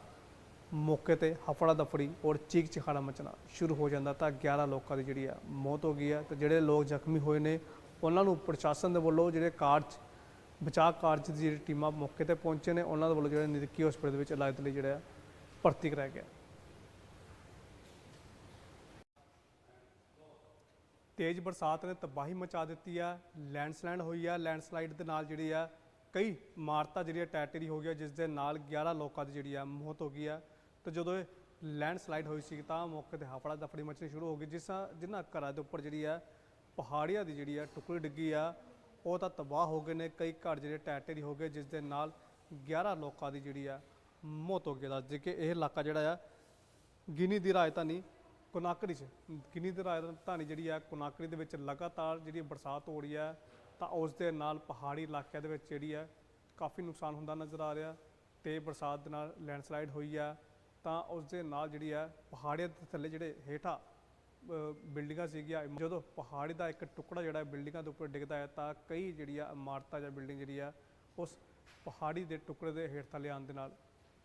ਮੌਕੇ ਤੇ ਹਫੜਾ ਦਫੜੀ ਔਰ ਚੀਕ ਚਿਹਾੜਾ ਮਚਣਾ ਸ਼ੁਰੂ ਹੋ ਜਾਂਦਾ ਤਾਂ 11 ਲੋਕਾਂ ਦੀ ਜਿਹੜੀ ਆ ਮੌਤ ਹੋ ਗਈ ਹੈ ਤੇ ਜਿਹੜੇ ਲੋਕ ਜ਼ਖਮੀ ਹੋਏ ਨੇ, ਉਹਨਾਂ ਨੂੰ ਪ੍ਰਸ਼ਾਸਨ ਦੇ ਵੱਲੋਂ ਜਿਹੜੇ ਕਾਰਜ, ਬਚਾਅ ਕਾਰਜ ਦੀ ਜਿਹੜੀ ਟੀਮਾਂ ਮੌਕੇ ਤੇ ਪਹੁੰਚੇ ਨੇ, ਉਹਨਾਂ ਦੇ ਵੱਲੋਂ ਜਿਹੜੇ ਨਜ਼ਦੀਕੀ ਹਸਪਤਾਲ ਦੇ ਵਿੱਚ ਇਲਾਜ ਦੇ ਲਈ ਜਿਹੜਾ ਭਰਤੀ ਕਰਾਇਆ ਗਿਆ। ਤੇਜ਼ ਬਰਸਾਤ ਨੇ ਤਬਾਹੀ ਮਚਾ ਦਿੱਤੀ ਆ, ਲੈਂਡਸਲਾਈਡ ਹੋਈ ਆ, ਲੈਂਡਸਲਾਈਡ ਦੇ ਨਾਲ ਜਿਹੜੀ ਆ ਕਈ ਇਮਾਰਤਾਂ ਜਿਹੜੀਆਂ ਟੈਟਰੀ ਹੋ ਗਿਆ ਜਿਸ ਦੇ ਨਾਲ 11 ਲੋਕਾਂ ਦੀ ਜਿਹੜੀ ਆ ਮੌਤ ਹੋ ਗਈ ਆ। ਤੇ ਜਦੋਂ ਇਹ ਲੈਂਡਸਲਾਈਡ ਹੋਈ ਸੀ, ਤਾਂ ਮੌਕੇ ਤੇ ਹਫੜਾ ਦਫੜੀ ਮਚਣੀ ਸ਼ੁਰੂ ਹੋ ਗਈ, ਜਿਸ ਜਿਨ੍ਹਾਂ ਘਰਾਂ ਦੇ ਉੱਪਰ ਜਿਹੜੀ ਆ, ਪਹਾੜੀਆਂ ਦੀ ਜਿਹੜੀ ਆ, ਟੁਕੜੀ ਡਿੱਗੀ ਆ, ਉਹ ਤਾਂ ਤਬਾਹ ਹੋ ਗਏ ਨੇ। ਕਈ ਘਰ ਜਿਹੜੇ ਟੈਟਰੀ ਹੋ ਗਏ, ਜਿਸ ਦੇ ਨਾਲ 11 ਲੋਕਾਂ ਦੀ ਜਿਹੜੀ ਆ, ਮੌਤ ਹੋ ਗਈ। ਦੱਸ ਦਈਏ ਕਿ ਇਹ ਇਲਾਕਾ ਜਿਹੜਾ ਆ, ਗਿਨੀ ਦੀ ਰਾਜਧਾਨੀ ਕੁਨਾਕਰੀ ਚ। ਗਿਨੀ ਦੀ ਰਾਜਧਾਨੀ ਜਿਹੜੀ ਆ, ਕੋਨਾਕਰੀ ਦੇ ਵਿੱਚ ਲਗਾਤਾਰ ਜਿਹੜੀ ਬਰਸਾਤ ਹੋ ਰਹੀ ਹੈ ਤਾਂ ਉਸ ਦੇ ਨਾਲ ਪਹਾੜੀ ਇਲਾਕਿਆਂ ਦੇ ਵਿੱਚ ਜਿਹੜੀ ਆ, ਕਾਫੀ ਨੁਕਸਾਨ ਹੁੰਦਾ ਨਜ਼ਰ ਆ ਰਿਹਾ ਤੇ ਬਰਸਾਤ ਦੇ ਨਾਲ ਲੈਂਡਸਲਾਈਡ ਹੋਈ ਆ। ਤਾਂ ਉਸ ਦੇ ਨਾਲ ਜਿਹੜੀ ਆ ਪਹਾੜੀਆਂ ਦੇ ਥੱਲੇ ਜਿਹੜੇ ਹੇਠਾਂ ਬਿਲਡਿੰਗਾਂ ਸੀਗੀਆਂ, ਜਦੋਂ ਪਹਾੜੀ ਦਾ ਇੱਕ ਟੁਕੜਾ ਜਿਹੜਾ ਬਿਲਡਿੰਗਾਂ ਦੇ ਉੱਪਰ ਡਿੱਗਦਾ ਹੈ ਤਾਂ ਕਈ ਜਿਹੜੀ ਆ ਇਮਾਰਤਾਂ ਜਾਂ ਬਿਲਡਿੰਗ ਜਿਹੜੀ ਆ ਉਸ ਪਹਾੜੀ ਦੇ ਟੁਕੜੇ ਦੇ ਹੇਠ ਥੱਲੇ ਆਉਣ ਦੇ ਨਾਲ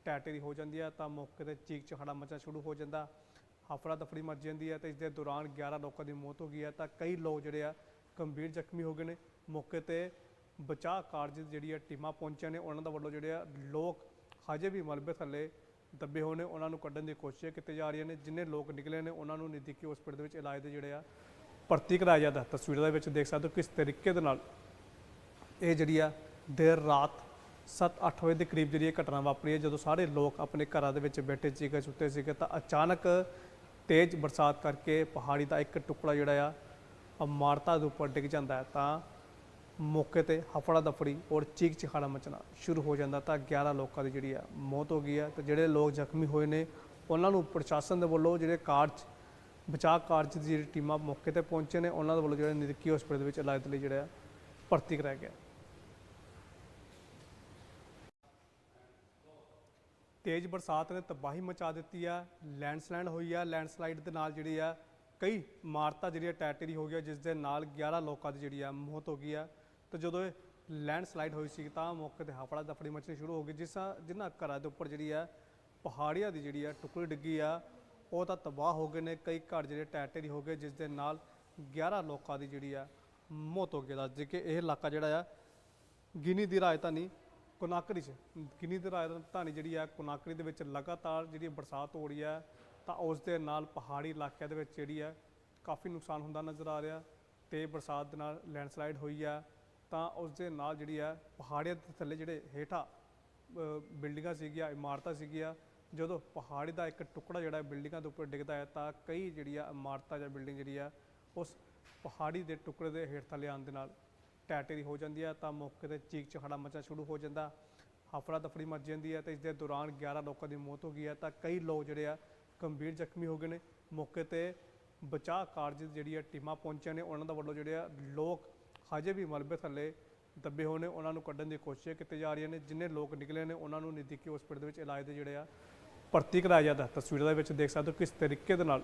ਟੈਟਰੀ ਹੋ ਜਾਂਦੀ ਹੈ ਤਾਂ ਮੌਕੇ ਤੇ ਚੀਕ ਚਿਹਾੜਾ ਮਚਣਾ ਸ਼ੁਰੂ ਹੋ ਜਾਂਦਾ, ਹਫੜਾ ਦਫੜੀ ਮਚ ਜਾਂਦੀ ਹੈ ਤੇ ਇਸ ਦੇ ਦੌਰਾਨ 11 ਲੋਕਾਂ ਦੀ ਮੌਤ ਹੋ ਗਈ ਹੈ ਤਾਂ ਕਈ ਲੋਕ ਜਿਹੜੇ ਆ ਗੰਭੀਰ ਜ਼ਖਮੀ ਹੋ ਗਏ ਨੇ। ਮੌਕੇ ਤੇ ਬਚਾਅ ਕਾਰਜ ਦੀ ਜਿਹੜੀ ਆ ਟੀਮਾਂ ਪਹੁੰਚੀਆਂ ਨੇ, ਉਹਨਾਂ ਦਾ ਵੱਲੋਂ ਜਿਹੜੇ ਆ ਲੋਕ ਹਜੇ ਵੀ ਮਲਬੇ ਥੱਲੇ ਦੱਬੇ ਹੋਏ ਨੇ, ਉਹਨਾਂ ਨੂੰ ਕੱਢਣ ਦੀ ਕੋਸ਼ਿਸ਼ ਕੀਤੀ ਜਾ ਰਹੀਆਂ ਨੇ। ਜਿੰਨੇ ਲੋਕ ਨਿਕਲੇ ਨੇ, ਉਹਨਾਂ ਨੂੰ ਨਜ਼ਦੀਕੀ ਹਸਪੀਟਲ ਦੇ ਵਿੱਚ ਇਲਾਜ ਦੇ ਜਿਹੜੇ ਆ, ਭਰਤੀ ਕਰਾਇਆ ਜਾਂਦਾ ਤਸਵੀਰਾਂ ਦੇ ਵਿੱਚ ਦੇਖ ਸਕਦੇ ਹੋ ਕਿਸ ਤਰੀਕੇ ਦੇ ਨਾਲ ਇਹ ਜਿਹੜੀ ਆ, ਦੇਰ ਰਾਤ 7-8 ਵਜੇ ਦੇ ਕਰੀਬ ਜਿਹੜੀ ਇਹ ਘਟਨਾ ਵਾਪਰੀ ਹੈ। ਜਦੋਂ ਸਾਰੇ ਲੋਕ ਆਪਣੇ ਘਰਾਂ ਦੇ ਵਿੱਚ ਬੈਠੇ ਸੀਗੇ, ਸੁੱਤੇ ਸੀਗੇ, ਤਾਂ ਅਚਾਨਕ ਤੇਜ਼ ਬਰਸਾਤ ਕਰਕੇ ਪਹਾੜੀ ਦਾ ਇੱਕ ਟੁਕੜਾ ਜਿਹੜਾ ਆ ਇਮਾਰਤਾਂ ਦੇ ਉੱਪਰ ਡਿੱਗ ਜਾਂਦਾ ਹੈ। ਤਾਂ ਮੌਕੇ ਤੇ ਹਫੜਾ ਦਫੜੀ ਔਰ ਚੀਕ ਚਿਹਾੜਾ ਮਚਣਾ ਸ਼ੁਰੂ ਹੋ ਜਾਂਦਾ ਤਾਂ 11 ਲੋਕਾਂ ਦੀ ਜਿਹੜੀ ਆ ਮੌਤ ਹੋ ਗਈ ਹੈ ਤੇ ਜਿਹੜੇ ਲੋਕ ਜ਼ਖਮੀ ਹੋਏ ਨੇ, ਉਹਨਾਂ ਨੂੰ ਪ੍ਰਸ਼ਾਸਨ ਦੇ ਵੱਲੋਂ ਜਿਹੜੇ ਕਾਰਜ, ਬਚਾਅ ਕਾਰਜ ਦੀ ਜਿਹੜੀ ਟੀਮਾਂ ਮੌਕੇ ਤੇ ਪਹੁੰਚੇ ਨੇ, ਉਹਨਾਂ ਦੇ ਵੱਲੋਂ ਜਿਹੜੇ ਨਜ਼ਦੀਕੀ ਹਸਪਤਾਲ ਦੇ ਵਿੱਚ ਇਲਾਜ ਲਈ ਜਿਹੜਾ ਭਰਤੀ ਕਰਾਇਆ ਗਿਆ। ਤੇਜ਼ ਬਰਸਾਤ ਨੇ ਤਬਾਹੀ ਮਚਾ ਦਿੱਤੀ ਆ, ਲੈਂਡਸਲਾਈਡ ਹੋਈ ਆ, ਲੈਂਡਸਲਾਈਡ ਦੇ ਨਾਲ ਜਿਹੜੀ ਆ ਕਈ ਇਮਾਰਤਾਂ ਜਿਹੜੀਆਂ ਟੈਟਰੀ ਹੋ ਗਿਆ ਜਿਸ ਦੇ ਨਾਲ 11 ਲੋਕਾਂ ਦੀ ਜਿਹੜੀ ਆ ਮੌਤ ਹੋ ਗਈ ਆ। ਤੇ ਜਦੋਂ ਇਹ ਲੈਂਡਸਲਾਈਡ ਹੋਈ ਸੀ, ਤਾਂ ਮੌਕੇ ਤੇ ਹਫੜਾ ਦਫੜੀ ਮਚਣੀ ਸ਼ੁਰੂ ਹੋ ਗਈ, ਜਿਸ ਜਿਨ੍ਹਾਂ ਘਰਾਂ ਦੇ ਉੱਪਰ ਜਿਹੜੀ ਆ, ਪਹਾੜੀਆਂ ਦੀ ਜਿਹੜੀ ਆ, ਟੁਕੜੀ ਡਿੱਗੀ ਆ, ਉਹ ਤਾਂ ਤਬਾਹ ਹੋ ਗਏ ਨੇ। ਕਈ ਘਰ ਜਿਹੜੇ ਟੈਟੇ ਦੀ ਹੋ ਗਏ, ਜਿਸ ਦੇ ਨਾਲ 11 ਲੋਕਾਂ ਦੀ ਜਿਹੜੀ ਆ, ਮੌਤ ਹੋ ਗਈ ਦੱਸ ਕਿ ਇਹ ਇਲਾਕਾ ਜਿਹੜਾ ਆ, ਗਿਨੀ ਦੀ ਰਾਜਧਾਨੀ ਕੋਨਾਕਰੀ ਚ, ਗਿਨੀ ਦੀ ਰਾਜਧਾਨੀ ਜਿਹੜੀ ਆ, ਕੋਨਾਕਰੀ ਦੇ ਵਿੱਚ ਲਗਾਤਾਰ ਜਿਹੜੀ ਬਰਸਾਤ ਹੋ ਰਹੀ ਹੈ ਤਾਂ ਉਸ ਦੇ ਨਾਲ ਪਹਾੜੀ ਇਲਾਕਿਆਂ ਦੇ ਵਿੱਚ ਜਿਹੜੀ ਆ, ਕਾਫੀ ਨੁਕਸਾਨ ਹੁੰਦਾ ਨਜ਼ਰ ਆ ਰਿਹਾ ਤੇ ਬਰਸਾਤ ਦੇ ਨਾਲ ਲੈਂਡਸਲਾਈਡ ਹੋਈ ਆ। ਤਾਂ ਉਸ ਦੇ ਨਾਲ ਜਿਹੜੀ ਆ ਪਹਾੜੀਆਂ ਦੇ ਥੱਲੇ ਜਿਹੜੇ ਹੇਠਾਂ ਬਿਲਡਿੰਗਾਂ ਸੀਗੀਆਂ, ਇਮਾਰਤਾਂ ਸੀਗੀਆਂ, ਜਦੋਂ ਪਹਾੜੀ ਦਾ ਇੱਕ ਟੁਕੜਾ ਜਿਹੜਾ ਬਿਲਡਿੰਗਾਂ ਦੇ ਉੱਪਰ ਡਿੱਗਦਾ ਹੈ ਤਾਂ ਕਈ ਜਿਹੜੀ ਆ ਇਮਾਰਤਾਂ ਜਾਂ ਬਿਲਡਿੰਗ ਜਿਹੜੀ ਆ ਉਸ ਪਹਾੜੀ ਦੇ ਟੁਕੜੇ ਦੇ ਹੇਠ ਥੱਲੇ ਆਉਣ ਦੇ ਨਾਲ ਟੈਟਰੀ ਹੋ ਜਾਂਦੀ ਹੈ ਤਾਂ ਮੌਕੇ ਤੇ ਚੀਕ ਚਿਹਾੜਾ ਮਚਣਾ ਸ਼ੁਰੂ ਹੋ ਜਾਂਦਾ, ਹਫੜਾ ਦਫੜੀ ਮਚ ਜਾਂਦੀ ਹੈ ਤੇ ਇਸ ਦੇ ਦੌਰਾਨ 11 ਲੋਕਾਂ ਦੀ ਮੌਤ ਹੋ ਗਈ ਹੈ ਤਾਂ ਕਈ ਲੋਕ ਜਿਹੜੇ ਆ ਗੰਭੀਰ ਜ਼ਖਮੀ ਹੋ ਗਏ ਨੇ। ਮੌਕੇ ਤੇ ਬਚਾਅ ਕਾਰਜ ਜਿਹੜੀ ਆ ਟੀਮਾਂ ਪਹੁੰਚੀਆਂ ਨੇ, ਉਹਨਾਂ ਦਾ ਵੱਲੋਂ ਜਿਹੜੇ ਆ ਲੋਕ ਹਜੇ ਵੀ ਮਲਬੇ ਥੱਲੇ ਦੱਬੇ ਹੋਏ ਨੇ, ਉਹਨਾਂ ਨੂੰ ਕੱਢਣ ਦੀ ਕੋਸ਼ਿਸ਼ ਕੀਤੀ ਜਾ ਰਹੀਆਂ ਨੇ। ਜਿੰਨੇ ਲੋਕ ਨਿਕਲੇ ਨੇ, ਉਹਨਾਂ ਨੂੰ ਨਜ਼ਦੀਕੀ ਹਸਪੀਟਲ ਦੇ ਵਿੱਚ ਇਲਾਜ ਦੇ ਜਿਹੜੇ ਆ, ਭਰਤੀ ਕਰਾਇਆ ਜਾਂਦਾ ਤਸਵੀਰਾਂ ਦੇ ਵਿੱਚ ਦੇਖ ਸਕਦੇ ਹੋ ਕਿਸ ਤਰੀਕੇ ਦੇ ਨਾਲ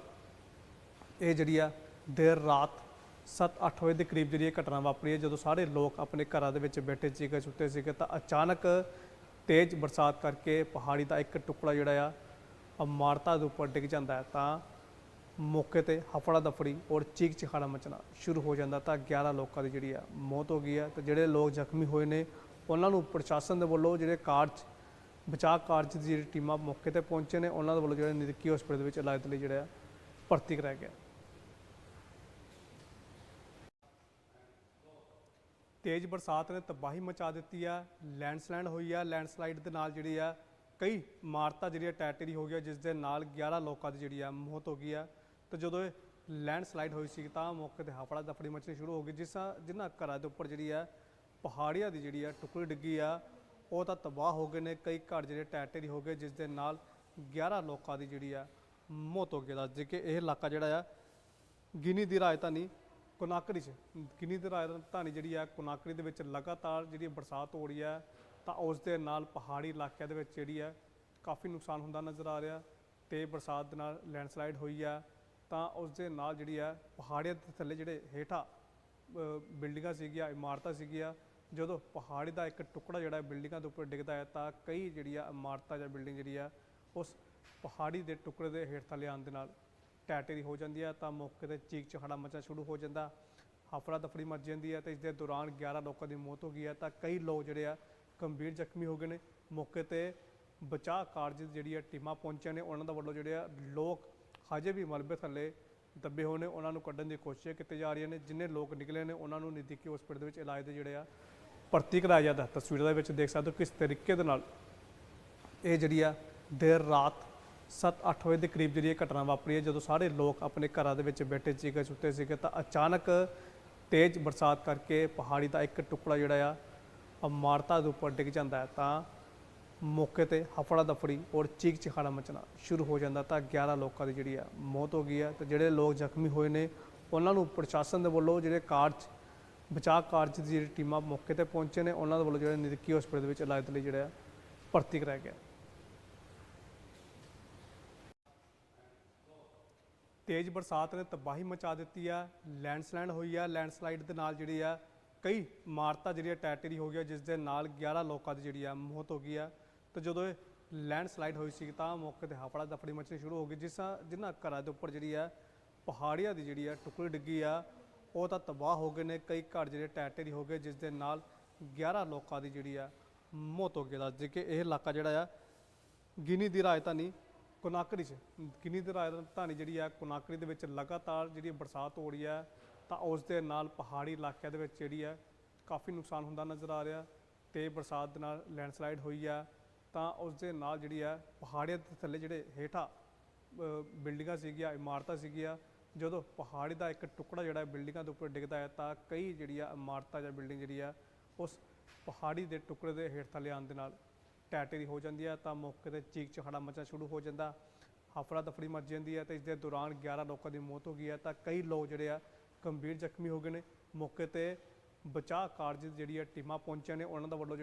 ਇਹ ਜਿਹੜੀ ਆ, ਦੇਰ ਰਾਤ 7-8 ਵਜੇ ਦੇ ਕਰੀਬ ਜਿਹੜੀ ਇਹ ਘਟਨਾ ਵਾਪਰੀ ਹੈ। ਜਦੋਂ ਸਾਰੇ ਲੋਕ ਆਪਣੇ ਘਰਾਂ ਦੇ ਵਿੱਚ ਬੈਠੇ ਸੀਗੇ, ਸੁੱਤੇ ਸੀਗੇ, ਤਾਂ ਅਚਾਨਕ ਤੇਜ਼ ਬਰਸਾਤ ਕਰਕੇ ਪਹਾੜੀ ਦਾ ਇੱਕ ਟੁਕੜਾ ਜਿਹੜਾ ਆ ਇਮਾਰਤਾਂ ਦੇ ਉੱਪਰ ਡਿੱਗ ਜਾਂਦਾ ਹੈ। ਤਾਂ ਮੌਕੇ ਤੇ ਹਫੜਾ ਦਫੜੀ ਔਰ ਚੀਕ ਚਿਹਾੜਾ ਮਚਣਾ ਸ਼ੁਰੂ ਹੋ ਜਾਂਦਾ ਤਾਂ 11 ਲੋਕਾਂ ਦੀ ਜਿਹੜੀ ਆ ਮੌਤ ਹੋ ਗਈ ਹੈ ਤੇ ਜਿਹੜੇ ਲੋਕ ਜ਼ਖਮੀ ਹੋਏ ਨੇ, ਉਹਨਾਂ ਨੂੰ ਪ੍ਰਸ਼ਾਸਨ ਦੇ ਵੱਲੋਂ ਜਿਹੜੇ ਕਾਰਜ, ਬਚਾਅ ਕਾਰਜ ਦੀ ਜਿਹੜੀ ਟੀਮਾਂ ਮੌਕੇ ਤੇ ਪਹੁੰਚੇ ਨੇ, ਉਹਨਾਂ ਦੇ ਵੱਲੋਂ ਜਿਹੜੇ ਨਜ਼ਦੀਕੀ ਹਸਪਤਾਲ ਦੇ ਵਿੱਚ ਇਲਾਜ ਦੇ ਲਈ ਜਿਹੜਾ ਭਰਤੀ ਕਰਾਇਆ ਗਿਆ। ਤੇਜ਼ ਬਰਸਾਤ ਨੇ ਤਬਾਹੀ ਮਚਾ ਦਿੱਤੀ ਆ, ਲੈਂਡਸਲਾਈਡ ਹੋਈ ਆ, ਲੈਂਡਸਲਾਈਡ ਦੇ ਨਾਲ ਜਿਹੜੀ ਆ ਕਈ ਇਮਾਰਤਾਂ ਜਿਹੜੀਆਂ ਟੈਟਰੀ ਹੋ ਗਿਆ ਜਿਸ ਦੇ ਨਾਲ 11 ਲੋਕਾਂ ਦੀ ਜਿਹੜੀ ਆ ਮੌਤ ਹੋ ਗਈ ਆ। ਤੇ ਜਦੋਂ ਇਹ ਲੈਂਡਸਲਾਈਡ ਹੋਈ ਸੀ ਤਾਂ ਮੌਕੇ ਤੇ ਹਾਫੜਾ ਦਫੜੀ ਮਚਣੀ ਸ਼ੁਰੂ ਹੋ ਗਈ, ਜਿਸ ਜਿਨ੍ਹਾਂ ਘਰਾਂ ਦੇ ਉੱਪਰ ਜਿਹੜੀ ਹੈ ਪਹਾੜੀਆਂ ਦੀ ਜਿਹੜੀ ਹੈ ਟੁਕੜੀ ਡਿੱਗੀ ਆ, ਉਹ ਤਾਂ ਤਬਾਹ ਹੋ ਗਏ ਨੇ, ਕਈ ਘਰ ਜਿਹੜੇ ਟੈਟੇਰੀ ਹੋ ਗਏ, ਜਿਸ ਦੇ ਨਾਲ 11 ਲੋਕਾਂ ਦੀ ਜਿਹੜੀ ਆ ਮੌਤ ਹੋ ਗਈ। ਦੱਸ ਜੇ ਕਿ ਇਹ ਇਲਾਕਾ ਜਿਹੜਾ ਆ, ਗਿਨੀ ਦੀ ਰਾਜਧਾਨੀ ਕੋਨਾਕਰੀ ਚ, ਗਿਨੀ ਦੀ ਰਾਜਧਾਨੀ ਜਿਹੜੀ ਆ ਕੋਨਾਕਰੀ ਦੇ ਵਿੱਚ ਲਗਾਤਾਰ ਜਿਹੜੀ ਬਰਸਾਤ ਹੋ ਰਹੀ ਹੈ ਤਾਂ ਉਸ ਦੇ ਨਾਲ ਪਹਾੜੀ ਇਲਾਕਿਆਂ ਦੇ ਵਿੱਚ ਜਿਹੜੀ ਆ ਕਾਫੀ ਨੁਕਸਾਨ ਹੁੰਦਾ ਨਜ਼ਰ ਆ ਰਿਹਾ ਤੇ ਬਰਸਾਤ ਦੇ ਨਾਲ ਲੈਂਡਸਲਾਈਡ ਹੋਈ ਆ। ਤਾਂ ਉਸ ਦੇ ਨਾਲ ਜਿਹੜੀ ਹੈ ਪਹਾੜੀਆਂ ਦੇ ਥੱਲੇ ਜਿਹੜੇ ਹੇਠਾਂ ਬਿਲਡਿੰਗਾਂ ਸੀਗੀਆਂ, ਇਮਾਰਤਾਂ ਸੀਗੀਆਂ, ਜਦੋਂ ਪਹਾੜੀ ਦਾ ਇੱਕ ਟੁਕੜਾ ਜਿਹੜਾ ਬਿਲਡਿੰਗਾਂ ਦੇ ਉੱਪਰ ਡਿੱਗਦਾ ਹੈ ਤਾਂ ਕਈ ਜਿਹੜੀ ਆ ਇਮਾਰਤਾਂ ਜਾਂ ਬਿਲਡਿੰਗ ਜਿਹੜੀ ਆ ਉਸ ਪਹਾੜੀ ਦੇ ਟੁਕੜੇ ਦੇ ਹੇਠ ਥੱਲੇ ਆਉਣ ਦੇ ਨਾਲ ਟੈਟੇਰੀ ਹੋ ਜਾਂਦੀ ਹੈ, ਤਾਂ ਮੌਕੇ ਤੇ ਚੀਕ ਚਿਹਾੜਾ ਮਚਣਾ ਸ਼ੁਰੂ ਹੋ ਜਾਂਦਾ, ਹਫੜਾ ਦਫੜੀ ਮਚ ਜਾਂਦੀ ਹੈ ਤੇ ਇਸ ਦੇ ਦੌਰਾਨ 11 ਲੋਕਾਂ ਦੀ ਮੌਤ ਹੋ ਗਈ ਹੈ, ਤਾਂ ਕਈ ਲੋਕ ਜਿਹੜੇ ਆ ਗੰਭੀਰ ਜ਼ਖਮੀ ਹੋ ਗਏ ਨੇ। ਮੌਕੇ ਤੇ ਬਚਾਅ ਕਾਰਜ ਜਿਹੜੀ ਆ ਟੀਮਾਂ ਪਹੁੰਚੀਆਂ ਨੇ, ਉਹਨਾਂ ਦਾ ਵੱਲੋਂ ਜਿਹੜੇ ਆ ਲੋਕ ਹਜੇ ਵੀ ਮਲਬੇ ਥੱਲੇ ਦੱਬੇ ਹੋਏ ਨੇ, ਉਹਨਾਂ ਨੂੰ ਕੱਢਣ ਦੀ ਕੋਸ਼ਿਸ਼ ਕੀਤੀ ਜਾ ਰਹੀਆਂ ਨੇ। ਜਿੰਨੇ ਲੋਕ ਨਿਕਲੇ ਨੇ, ਉਹਨਾਂ ਨੂੰ ਨਜ਼ਦੀਕੀ ਹਸਪੀਟਲ ਦੇ ਵਿੱਚ ਇਲਾਜ ਦੇ ਜਿਹੜੇ ਆ, ਭਰਤੀ ਕਰਾਇਆ ਜਾਂਦਾ ਤਸਵੀਰਾਂ ਦੇ ਵਿੱਚ ਦੇਖ ਸਕਦੇ ਹੋ ਕਿਸ ਤਰੀਕੇ ਦੇ ਨਾਲ ਇਹ ਜਿਹੜੀ ਆ, ਦੇਰ ਰਾਤ 7-8 ਵਜੇ ਦੇ ਕਰੀਬ ਜਿਹੜੀ ਇਹ ਘਟਨਾ ਵਾਪਰੀ ਹੈ। ਜਦੋਂ ਸਾਰੇ ਲੋਕ ਆਪਣੇ ਘਰਾਂ ਦੇ ਵਿੱਚ ਬੈਠੇ ਸੀਗੇ, ਸੁੱਤੇ ਸੀਗੇ, ਤਾਂ ਅਚਾਨਕ ਤੇਜ਼ ਬਰਸਾਤ ਕਰਕੇ ਪਹਾੜੀ ਦਾ ਇੱਕ ਟੁਕੜਾ ਜਿਹੜਾ ਆ ਇਮਾਰਤਾਂ ਦੇ ਉੱਪਰ ਡਿੱਗ ਜਾਂਦਾ ਹੈ। ਤਾਂ ਮੌਕੇ ਤੇ ਹਫੜਾ ਦਫੜੀ ਔਰ ਚੀਕ ਚਿਹਾੜਾ ਮਚਣਾ ਸ਼ੁਰੂ ਹੋ ਜਾਂਦਾ ਤਾਂ 11 ਲੋਕਾਂ ਦੀ ਜਿਹੜੀ ਆ ਮੌਤ ਹੋ ਗਈ ਹੈ ਤੇ ਜਿਹੜੇ ਲੋਕ ਜ਼ਖਮੀ ਹੋਏ ਨੇ, ਉਹਨਾਂ ਨੂੰ ਪ੍ਰਸ਼ਾਸਨ ਦੇ ਵੱਲੋਂ ਜਿਹੜੇ ਕਾਰਜ, ਬਚਾਅ ਕਾਰਜ ਦੀ ਜਿਹੜੀ ਟੀਮਾਂ ਮੌਕੇ ਤੇ ਪਹੁੰਚੇ ਨੇ, ਉਹਨਾਂ ਦੇ ਵੱਲੋਂ ਜਿਹੜੇ ਨਜ਼ਦੀਕੀ ਹਸਪਤਾਲ ਦੇ ਵਿੱਚ ਇਲਾਜ ਦੇ ਲਈ ਜਿਹੜਾ ਭਰਤੀ ਕਰਾਇਆ ਗਿਆ। ਤੇਜ਼ ਬਰਸਾਤ ਨੇ ਤਬਾਹੀ ਮਚਾ ਦਿੱਤੀ ਆ, ਲੈਂਡਸਲਾਈਡ ਹੋਈ ਆ, ਲੈਂਡਸਲਾਈਡ ਦੇ ਨਾਲ ਜਿਹੜੀ ਆ ਕਈ ਇਮਾਰਤਾਂ ਜਿਹੜੀਆਂ ਟੈਟਰੀ ਹੋ ਗਈਆਂ ਜਿਸ ਦੇ ਨਾਲ 11 ਲੋਕਾਂ ਦੀ ਜਿਹੜੀ ਆ ਮੌਤ ਹੋ ਗਈ ਆ। ਤੇ ਜਦੋਂ ਇਹ ਲੈਂਡਸਲਾਈਡ ਹੋਈ ਸੀ ਤਾਂ ਮੌਕੇ ਤੇ ਹਫੜਾ ਦਫੜੀ ਮਚਣੀ ਸ਼ੁਰੂ ਹੋ ਗਈ, ਜਿਸ ਜਿਨ੍ਹਾਂ ਘਰਾਂ ਦੇ ਉੱਪਰ ਜਿਹੜੀ ਹੈ ਪਹਾੜੀਆਂ ਦੀ ਜਿਹੜੀ ਹੈ ਟੁਕੜੀ ਡਿੱਗੀ ਆ, ਉਹ ਤਾਂ ਤਬਾਹ ਹੋ ਗਏ ਨੇ, ਕਈ ਘਰ ਜਿਹੜੇ ਟੈਟੇ ਦੀ ਹੋ ਗਏ, ਜਿਸ ਦੇ ਨਾਲ 11 ਲੋਕਾਂ ਦੀ ਜਿਹੜੀ ਆ ਮੌਤ ਹੋ ਗਈ। ਦੱਸ ਜੇ ਕਿ ਇਹ ਇਲਾਕਾ ਜਿਹੜਾ ਆ, ਗਿਨੀ ਦੀ ਰਾਜਧਾਨੀ ਕੋਨਾਕਰੀ ਚ, ਗਿਨੀ ਦੀ ਰਾਜਧਾਨੀ ਜਿਹੜੀ ਆ ਕੋਨਾਕਰੀ ਦੇ ਵਿੱਚ ਲਗਾਤਾਰ ਜਿਹੜੀ ਬਰਸਾਤ ਹੋ ਰਹੀ ਹੈ ਤਾਂ ਉਸ ਦੇ ਨਾਲ ਪਹਾੜੀ ਇਲਾਕਿਆਂ ਦੇ ਵਿੱਚ ਜਿਹੜੀ ਆ ਕਾਫੀ ਨੁਕਸਾਨ ਹੁੰਦਾ ਨਜ਼ਰ ਆ ਰਿਹਾ ਤੇ ਬਰਸਾਤ ਦੇ ਨਾਲ ਲੈਂਡਸਲਾਈਡ ਹੋਈ ਆ। ਤਾਂ ਉਸ ਦੇ ਨਾਲ ਜਿਹੜੀ ਹੈ ਪਹਾੜੀਆਂ ਦੇ ਥੱਲੇ ਜਿਹੜੇ ਹੇਠਾਂ ਬਿਲਡਿੰਗਾਂ ਸੀਗੀਆਂ, ਇਮਾਰਤਾਂ ਸੀਗੀਆਂ, ਜਦੋਂ ਪਹਾੜੀ ਦਾ ਇੱਕ ਟੁਕੜਾ ਜਿਹੜਾ ਬਿਲਡਿੰਗਾਂ ਦੇ ਉੱਪਰ ਡਿੱਗਦਾ ਹੈ ਤਾਂ ਕਈ ਜਿਹੜੀ ਆ ਇਮਾਰਤਾਂ ਜਾਂ ਬਿਲਡਿੰਗ ਜਿਹੜੀ ਆ ਉਸ ਪਹਾੜੀ ਦੇ ਟੁਕੜੇ ਦੇ ਹੇਠ ਥੱਲੇ ਆਉਣ ਦੇ ਨਾਲ ਟੈਟੇਰੀ ਹੋ ਜਾਂਦੀ ਹੈ ਤਾਂ ਮੌਕੇ ਤੇ ਚੀਕ ਚਿਹਾੜਾ ਮਚਣਾ ਸ਼ੁਰੂ ਹੋ ਜਾਂਦਾ, ਹਫੜਾ ਦਫੜੀ ਮਚ ਜਾਂਦੀ ਹੈ ਤੇ ਇਸ ਦੇ ਦੌਰਾਨ 11 ਲੋਕਾਂ ਦੀ ਮੌਤ ਹੋ ਗਈ ਹੈ ਤਾਂ ਕਈ ਲੋਕ ਜਿਹੜੇ ਆ ਗੰਭੀਰ ਜ਼ਖਮੀ ਹੋ ਗਏ ਨੇ। ਮੌਕੇ ਤੇ ਬਚਾਅ ਕਾਰਜ ਜਿਹੜੀ ਆ ਟੀਮਾਂ ਪਹੁੰਚੀਆਂ ਨੇ, ਉਹਨਾਂ ਦਾ ਵੱਲੋਂ